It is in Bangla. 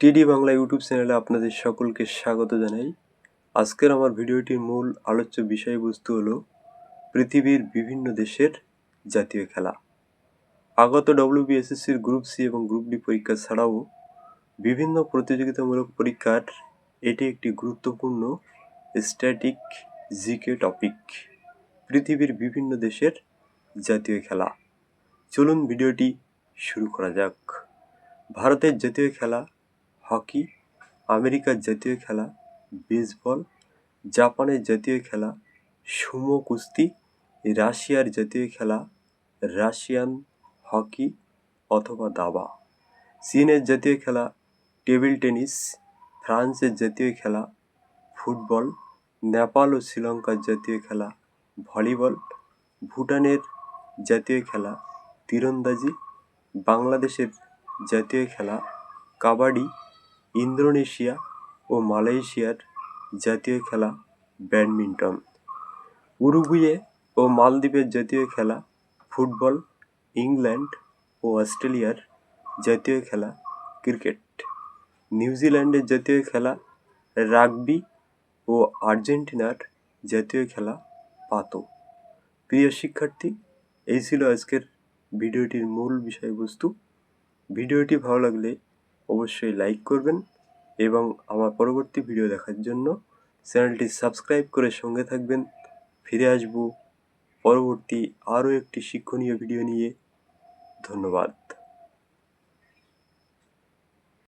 টিডি বাংলা ইউটিউব চ্যানেলে আপনাদের সকলকে স্বাগত জানাই। আজকের আমার ভিডিওটির মূল আলোচ্য বিষয়বস্তু হলো পৃথিবীর বিভিন্ন দেশের জাতীয় খেলা। আগত ডব্লিউবিএসএসসির গ্রুপ সি এবং গ্রুপ ডি পরীক্ষা ছাড়াও বিভিন্ন প্রতিযোগিতামূলক পরীক্ষার এটি একটি গুরুত্বপূর্ণ স্ট্যাটিক জিকে টপিক পৃথিবীর বিভিন্ন দেশের জাতীয় খেলা। চলুন ভিডিওটি শুরু করা যাক। ভারতের জাতীয় খেলা হকি, আমেরিকার জাতীয় খেলা, বেসবল, জাপানের জাতীয় খেলা, সুমো কুস্তি, রাশিয়ার জাতীয় খেলা, রাশিয়ান হকি অথবা দাবা। চীনের জাতীয় খেলা, টেবিল টেনিস, ফ্রান্সের জাতীয় খেলা, ফুটবল, নেপাল ও শ্রীলঙ্কার জাতীয় খেলা, ভলিবল, ভুটানের জাতীয় খেলা, তীরন্দাজি, বাংলাদেশের জাতীয় খেলা, কাবাডি ইন্দোনেশিয়া ও মালয়েশিয়ার জাতীয় খেলা ব্যাডমিন্টন। উরুগুয়ে ও মালদ্বীপের জাতীয় খেলা ফুটবল, ইংল্যান্ড ও অস্ট্রেলিয়ার জাতীয় খেলা ক্রিকেট। নিউজিল্যান্ডের জাতীয় খেলা রাগবি ও আর্জেন্টিনার জাতীয় খেলা পাতো। প্রিয় শিক্ষার্থী, এই ছিল আজকের ভিডিওটির মূল বিষয়বস্তু। ভিডিওটি ভালো লাগলে অবশ্যই লাইক করবেন এবং আমার পরবর্তী ভিডিও দেখার জন্য চ্যানেলটি সাবস্ক্রাইব করে সঙ্গে থাকবেন। ফিরে আসব পরবর্তী আরও একটি শিক্ষণীয় ভিডিও নিয়ে। ধন্যবাদ।